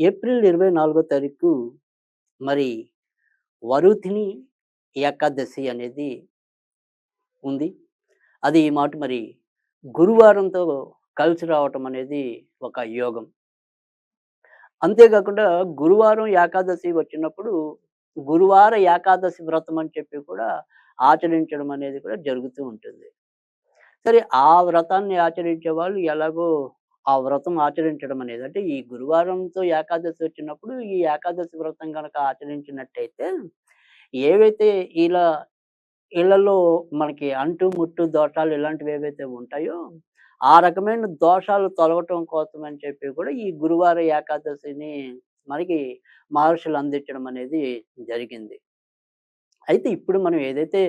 April ఇరవై నాలుగో తారీఖు మరి వరుతిని ఏకాదశి అనేది ఉంది. అది ఈ మాట మరి గురువారంతో కలిసి రావటం అనేది ఒక యోగం. అంతేకాకుండా గురువారం ఏకాదశి వచ్చినప్పుడు గురువార ఏకాదశి వ్రతం అని చెప్పి కూడా ఆచరించడం అనేది కూడా జరుగుతూ ఉంటుంది. సరే ఆ వ్రతాన్ని ఆచరించే వాళ్ళు ఎలాగో ఆ వ్రతం ఆచరించడం అనేది. అంటే ఈ గురువారంతో ఏకాదశి వచ్చినప్పుడు ఈ ఏకాదశి వ్రతం కనుక ఆచరించినట్టయితే ఏవైతే ఇలా ఇళ్ళలో మనకి అంటు ముట్టు దోషాలు ఇలాంటివి ఏవైతే ఉంటాయో ఆ రకమైన దోషాలు తొలగటం కోసం అని చెప్పి కూడా ఈ గురువార ఏకాదశిని మనకి మహర్షులు అందించడం అనేది జరిగింది. అయితే ఇప్పుడు మనం ఏదైతే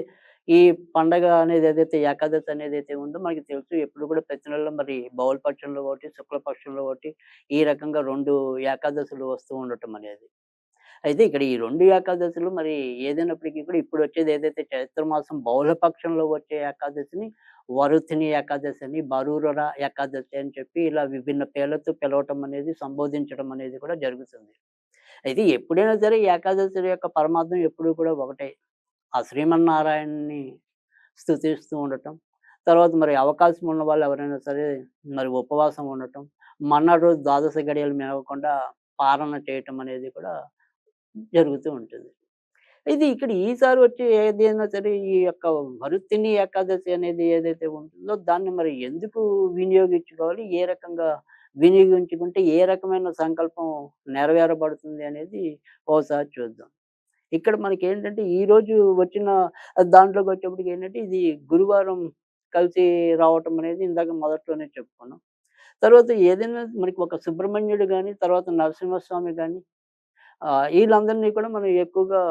ఈ పండగ అనేది ఏదైతే ఏకాదశి అనేది అయితే ఉందో మనకి తెలుసు ఎప్పుడు కూడా ప్రతి నెలలో మరి బౌల్ పక్షంలో ఒకటి శుక్లపక్షంలో ఒకటి ఈ రకంగా రెండు ఏకాదశులు వస్తూ ఉండటం అనేది. అయితే ఇక్కడ ఈ రెండు ఏకాదశులు మరి ఏదైనప్పటికీ కూడా ఇప్పుడు వచ్చేది ఏదైతే చైత్రమాసం మాసం పక్షంలో వచ్చే ఏకాదశిని వరుతిని ఏకాదశి అని బరూర ఏకాదశి అని చెప్పి ఇలా విభిన్న పేర్లతో పిలవటం అనేది సంబోధించడం అనేది కూడా జరుగుతుంది. అయితే ఎప్పుడైనా సరే ఏకాదశి యొక్క పరమార్థం ఎప్పుడూ కూడా ఒకటే. ఆ శ్రీమన్నారాయణని స్థుతిస్తూ ఉండటం. తర్వాత మరి అవకాశం ఉన్న వాళ్ళు ఎవరైనా సరే మరి ఉపవాసం ఉండటం. మన్నాడు రోజు ద్వాదశ గడియలు మినవకుండా పాలన చేయటం అనేది కూడా జరుగుతూ ఉంటుంది. ఇది ఇక్కడ ఈసారి వచ్చి ఏదైనా సరే ఈ యొక్క వరుతిని ఏకాదశి అనేది ఏదైతే ఉంటుందో దాన్ని మరి ఎందుకు వినియోగించుకోవాలి? ఏ రకంగా వినియోగించుకుంటే ఏ రకమైన సంకల్పం నెరవేరబడుతుంది అనేది ఓసారి చూద్దాం. ఇక్కడ మనకి ఏంటంటే ఈ రోజు వచ్చిన దాంట్లోకి వచ్చేప్పటికి ఏంటంటే ఇది గురువారం కలిసి రావటం అనేది ఇందాక మొదట్లోనే చెప్పుకున్నాం. తర్వాత ఏదైనా మనకి ఒక సుబ్రహ్మణ్యుడు కానీ తర్వాత నరసింహస్వామి కానీ వీళ్ళందరినీ కూడా మనం ఎక్కువగా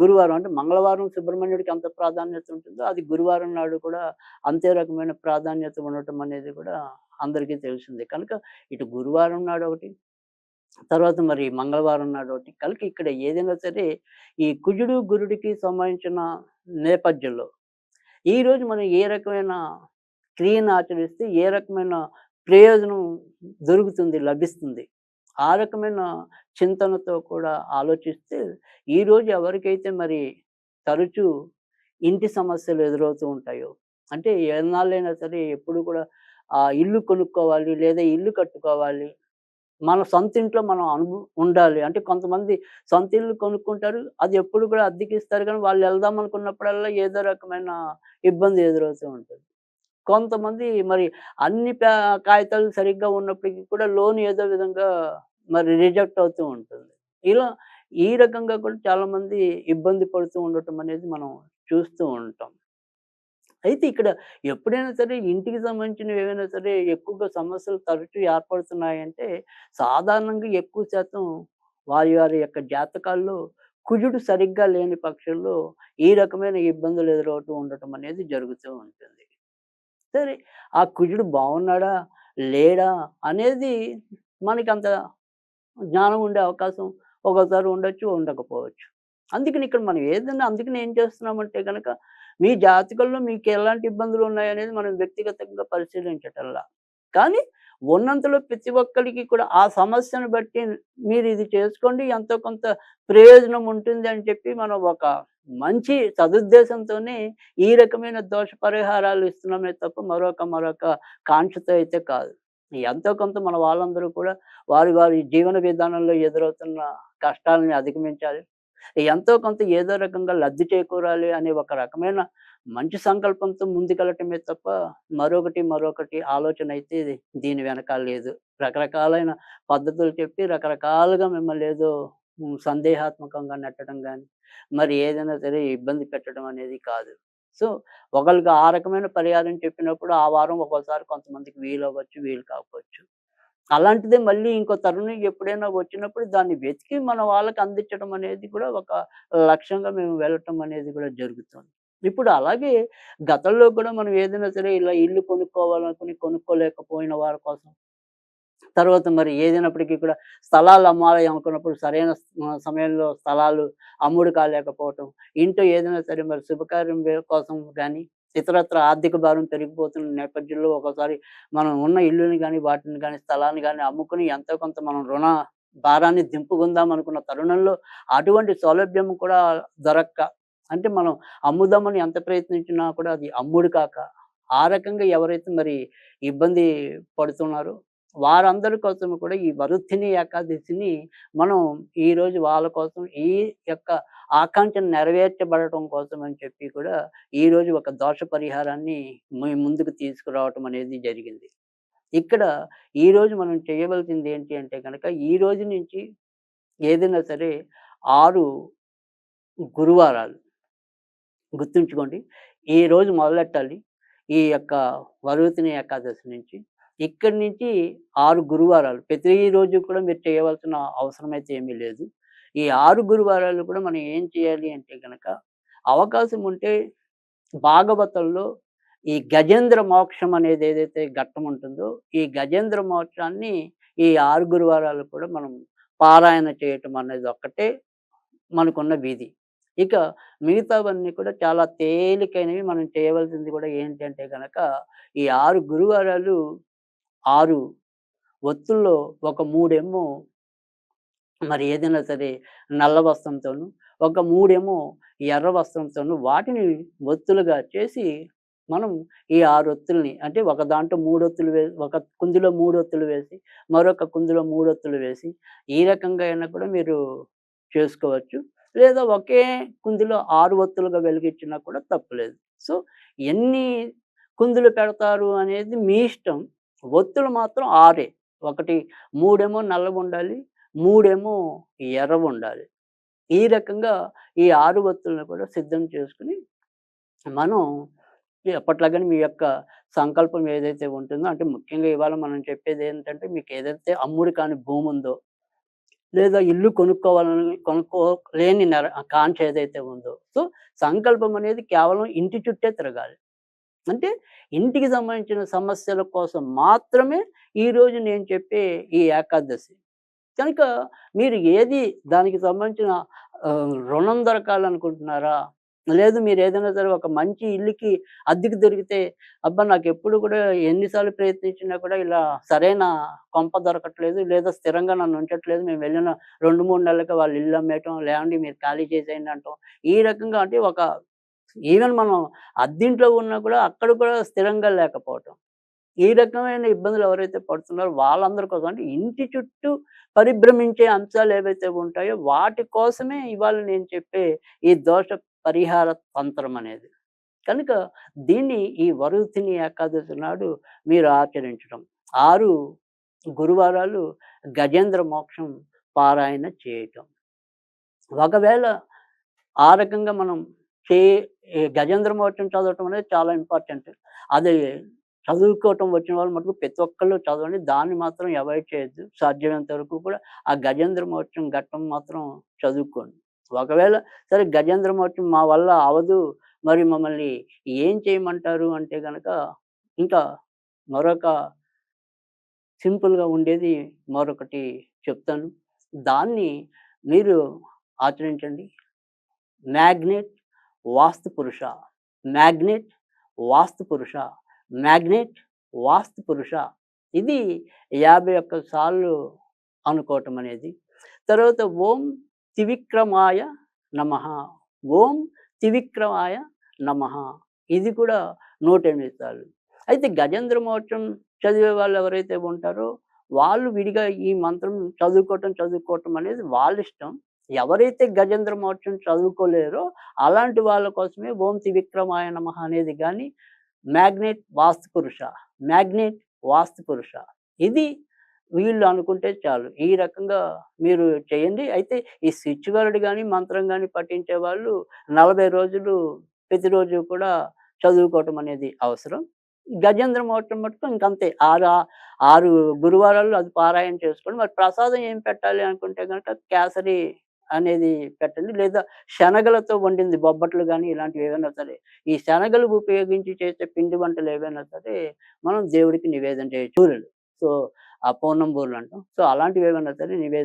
గురువారం అంటే మంగళవారం సుబ్రహ్మణ్యుడికి ఎంత ప్రాధాన్యత ఉంటుందో అది గురువారం నాడు కూడా అంతే రకమైన ప్రాధాన్యత ఉండటం అనేది కూడా అందరికీ తెలిసిందే. కనుక ఇటు గురువారం నాడు ఒకటి తర్వాత మరి మంగళవారం నాడు ఒకటి కలిపి ఇక్కడ ఏదైనా సరే ఈ కుజుడు గురుడికి సంబంధించిన నేపథ్యంలో ఈరోజు మనం ఏ రకమైన క్రియను ఆచరిస్తే ఏ రకమైన ప్రయోజనం దొరుకుతుంది లభిస్తుంది? ఆ రకమైన చింతనతో కూడా ఆలోచిస్తే ఈరోజు ఎవరికైతే మరి తరచూ ఇంటి సమస్యలు ఎదురవుతూ ఉంటాయో అంటే ఎన్నాళ్ళైనా సరే ఎప్పుడు కూడా ఆ ఇల్లు కొనుక్కోవాలి లేదా ఇల్లు కట్టుకోవాలి మన సొంత ఇంట్లో మనం అనుభవం ఉండాలి. అంటే కొంతమంది సొంత ఇల్లు కొనుక్కుంటారు. అది ఎప్పుడు కూడా అద్దెకిస్తారు కానీ వాళ్ళు వెళ్దాం అనుకున్నప్పుడల్లా ఏదో రకమైన ఇబ్బంది ఎదురవుతూ ఉంటుంది. కొంతమంది మరి అన్ని కాగితాలు సరిగ్గా ఉన్నప్పటికీ కూడా లోన్ ఏదో విధంగా మరి రిజెక్ట్ అవుతూ ఉంటుంది. ఇలా ఈ రకంగా కూడా చాలామంది ఇబ్బంది పడుతూ ఉండటం అనేది మనం చూస్తూ ఉంటాం. అయితే ఇక్కడ ఎప్పుడైనా సరే ఇంటికి సంబంధించినవి ఏవైనా సరే ఎక్కువగా సమస్యలు తరచూ ఏర్పడుతున్నాయంటే సాధారణంగా ఎక్కువ శాతం వారి వారి యొక్క జాతకాల్లో కుజుడు సరిగ్గా లేని పక్షంలో ఈ రకమైన ఇబ్బందులు ఎదురవుతూ ఉండటం అనేది జరుగుతూ ఉంటుంది. సరే ఆ కుజుడు బాగున్నాడా లేడా? అనేది మనకి అంత జ్ఞానం ఉండే అవకాశం ఒకసారి ఉండొచ్చు ఉండకపోవచ్చు. అందుకని ఇక్కడ మనం ఏదైనా అందుకని ఏం చేస్తున్నామంటే కనుక మీ జాతకంలో మీకు ఎలాంటి ఇబ్బందులు ఉన్నాయనేది మనం వ్యక్తిగతంగా పరిశీలించటల్లా కానీ ఉన్నంతలో ప్రతి ఒక్కరికి కూడా ఆ సమస్యను బట్టి మీరు ఇది చేసుకోండి ఎంతో కొంత ప్రయోజనం ఉంటుంది అని చెప్పి మనం ఒక మంచి సదుద్దేశంతోనే ఈ రకమైన దోష పరిహారాలు ఇస్తున్నామే తప్ప మరొక మరొక కాంక్షతో అయితే కాదు. ఎంతో కొంత మన వాళ్ళందరూ కూడా వారి వారి జీవన విధానంలో ఎదురవుతున్న కష్టాలని అధిగమించాలి. ఎంతో కొంత ఏదో రకంగా లబ్ధి చేకూరాలి అనే ఒక రకమైన మంచి సంకల్పంతో ముందుకెళ్ళటమే తప్ప మరొకటి మరొకటి ఆలోచన అయితే దీని వెనకాల లేదు. రకరకాలైన పద్ధతులు చెప్పి రకరకాలుగా మిమ్మల్ని ఏదో సందేహాత్మకంగా నెట్టడం కానీ మరి ఏదైనా సరే ఇబ్బంది పెట్టడం అనేది కాదు. సో ఒకరికి ఆ రకమైన పరిహారం చెప్పినప్పుడు ఆ వారం ఒక్కోసారి కొంతమందికి వీలు అవ్వచ్చు వీలు కాకపోవచ్చు. అలాంటిదే మళ్ళీ ఇంకో తరుణం ఎప్పుడైనా వచ్చినప్పుడు దాన్ని వెతికి మన వాళ్ళకి అందించడం అనేది కూడా ఒక లక్ష్యంగా మేము వెళ్ళటం అనేది కూడా జరుగుతుంది. ఇప్పుడు అలాగే గతంలో కూడా మనం ఏదైనా సరే ఇలా ఇల్లు కొనుక్కోవాలనుకుని కొనుక్కోలేకపోయిన వారి కోసం తర్వాత మరి ఏదైనప్పటికీ కూడా స్థలాలు అమ్మాలి అనుకున్నప్పుడు సరైన సమయంలో స్థలాలు అమ్ముడు కాలేకపోవటం ఇంట్లో ఏదైనా సరే మరి శుభకార్యం కోసం కానీ ఇతరత్ర ఆర్థిక భారం పెరిగిపోతున్న నేపథ్యంలో ఒకసారి మనం ఉన్న ఇల్లుని కానీ వాటిని కానీ స్థలాన్ని కానీ అమ్ముకుని ఎంతో కొంత మనం రుణ భారాన్ని దింపుకుందాం అనుకున్న తరుణంలో అటువంటి సౌలభ్యం కూడా దొరక్క. అంటే మనం అమ్ముదామని ఎంత ప్రయత్నించినా కూడా అది అమ్ముడు కాక ఆ రకంగా ఎవరైతే మరి ఇబ్బంది పడుతున్నారో వారందరి కోసం కూడా ఈ వరుత్తిని ఏకాదశిని మనం ఈరోజు వాళ్ళ కోసం ఈ యొక్క ఆకాంక్ష నెరవేర్చబడటం కోసం అని చెప్పి కూడా ఈరోజు ఒక దోష పరిహారాన్ని ముందుకు తీసుకురావటం అనేది జరిగింది. ఇక్కడ ఈరోజు మనం చేయవలసింది ఏంటి అంటే కనుక ఈ రోజు నుంచి ఏదైనా సరే ఆరు గురువారాలు గుర్తుంచుకోండి. ఈ రోజు మొదలెట్టాలి? ఈ యొక్క వరుతిని ఏకాదశి నుంచి ఇక్కడి నుంచి ఆరు గురువారాలు. ప్రతిరోజు కూడా మీరు చేయవలసిన అవసరం అయితే ఏమీ లేదు. ఈ ఆరు గురువారాలు కూడా మనం ఏం చేయాలి అంటే కనుక అవకాశం ఉంటే భాగవతంలో ఈ గజేంద్ర మోక్షం అనేది ఏదైతే ఘట్టం ఉంటుందో ఈ గజేంద్ర మోక్షాన్ని ఈ ఆరు గురువారాలు కూడా మనం పారాయణ చేయటం అనేది ఒక్కటే మనకున్న వీధి. ఇక మిగతావన్నీ కూడా చాలా తేలికైనవి మనం చేయవలసింది కూడా ఏంటంటే కనుక ఈ ఆరు గురువారాలు ఆరు ఒత్తుల్లో ఒక మూడేమో మరి ఏదైనా సరే నల్ల వస్త్రంతోను ఒక మూడేమో ఎర్ర వస్త్రంతోను వాటిని ఒత్తులుగా చేసి మనం ఈ ఆరు ఒత్తుల్ని అంటే ఒక దాంట్లో మూడొత్తులు వేసి వే ఒక కుందిలో మూడొత్తులు వేసి మరొక కుందిలో మూడొత్తులు వేసి ఈ రకంగా అయినా కూడా మీరు చేసుకోవచ్చు. లేదా ఒకే కుందిలో ఆరు ఒత్తులుగా వెలిగించినా కూడా తప్పులేదు. సో ఎన్ని కుందులు పెడతారు అనేది మీ ఇష్టం. ఒత్తులు మాత్రం ఆరే. ఒకటి మూడేమో నల్లగా ఉండాలి మూడేమో ఎర్రగా ఉండాలి ఈ రకంగా ఈ ఆరు ఒత్తులను కూడా సిద్ధం చేసుకుని మనం ఎప్పట్లాగని మీ యొక్క సంకల్పం ఏదైతే ఉంటుందో అంటే ముఖ్యంగా ఇవాళ మనం చెప్పేది ఏంటంటే మీకు ఏదైతే అమ్ముడు కాని భూమి ఉందో లేదా ఇల్లు కొనుక్కోవాలని కొనుక్కోలేని కాంక్ష ఏదైతే ఉందో సో సంకల్పం అనేది కేవలం ఇంటి చుట్టే తిరగాలి. అంటే ఇంటికి సంబంధించిన సమస్యల కోసం మాత్రమే ఈరోజు నేను చెప్పే ఈ ఏకాదశి. కనుక మీరు ఏది దానికి సంబంధించిన రుణం దొరకాలనుకుంటున్నారా? లేదు మీరు ఏదైనా సరే ఒక మంచి ఇల్లుకి అద్దెకి దొరికితే అబ్బా నాకు ఎప్పుడు కూడా ఎన్నిసార్లు ప్రయత్నించినా కూడా ఇలా సరైన కొంప దొరకట్లేదు లేదా స్థిరంగా నన్ను ఉంచట్లేదు. మేము వెళ్ళిన రెండు మూడు నెలలకి వాళ్ళు ఇల్లు అమ్మేయటం లేదంటే మీరు ఖాళీ చేసేయండి అంటాం. ఈ రకంగా అంటే ఒక ఈవెన్ మనం అద్దింట్లో ఉన్నా కూడా అక్కడ కూడా స్థిరంగా లేకపోవటం. ఈ రకమైన ఇబ్బందులు ఎవరైతే పడుతున్నారో వాళ్ళందరి కోసం అంటే ఇంటి చుట్టూ పరిభ్రమించే అంశాలు ఏవైతే ఉంటాయో వాటి కోసమే ఇవాళ నేను చెప్పే ఈ దోష పరిహార తంత్రం అనేది. కనుక దీన్ని ఈ వరుతిని ఏకాదశి నాడు మీరు ఆచరించడం. ఆరు గురువారాలు గజేంద్ర మోక్షం పారాయణ చేయటం. ఒకవేళ ఆ రకంగా మనం చే గజేంద్ర మోక్షం చదవటం అనేది చాలా ఇంపార్టెంట్ అది చదువుకోవటం వచ్చిన వాళ్ళు మటుకు ప్రతి ఒక్కళ్ళు చదవండి. దాన్ని మాత్రం అవాయిడ్ చేయొద్దు. సాధ్యమైనంత వరకు కూడా ఆ గజేంద్ర మోక్షం ఘట్టం మాత్రం చదువుకోండి. ఒకవేళ సరే గజేంద్ర మోక్షం మా వల్ల అవదు మరి మమ్మల్ని ఏం చేయమంటారు అంటే కనుక ఇంకా మరొక సింపుల్గా ఉండేది మరొకటి చెప్తాను. దాన్ని మీరు ఆచరించండి. మ్యాగ్నెట్ వాస్తు పురుష మ్యాగ్నెట్ వాస్తు పురుష మ్యాగ్నెట్ వాస్తు పురుష ఇది యాభై ఒక్క సార్లు అనుకోవటం అనేది. తర్వాత ఓం త్రివిక్రమాయ నమ. ఓం త్రివిక్రమాయ నమ. ఇది కూడా నూట ఎనిమిది సార్లు. అయితే గజేంద్ర మోక్షం చదివే వాళ్ళు ఎవరైతే ఉంటారో వాళ్ళు విడిగా ఈ మంత్రం చదువుకోవటం చదువుకోవటం అనేది వాళ్ళ ఇష్టం. ఎవరైతే గజేంద్ర మోక్షం చదువుకోలేరో అలాంటి వాళ్ళ కోసమే ఓం త్రివిక్రమాయ నమ అనేది కానీ మ్యాగ్నెట్ వాస్తు పురుష మ్యాగ్నెట్ వాస్తు పురుష ఇది వీళ్ళు అనుకుంటే చాలు. ఈ రకంగా మీరు చేయండి. అయితే ఈ స్విచ్ వర్డ్ కానీ మంత్రం కానీ పఠించే వాళ్ళు నలభై రోజులు ప్రతిరోజు కూడా చదువుకోవటం అనేది అవసరం. గజేంద్ర మోక్షం మటుకు ఇంకంతే. ఆరు ఆరు గురువారాలు అది పారాయణ చేసుకోండి. మరి ప్రసాదం ఏం పెట్టాలి అనుకుంటే కనుక కేసరి అనేది పెట్టండి. లేదా శనగలతో వండింది బొబ్బట్లు కానీ ఇలాంటివి ఏవైనా సరే ఈ శనగలు ఉపయోగించి చేసే పిండి వంటలు ఏవైనా సరే మనం దేవుడికి నివేదన చేయొచ్చు. సో ఆ పౌర్ణం బూర్లు అంటాం. సో అలాంటివి ఏమైనా సరే నివేదన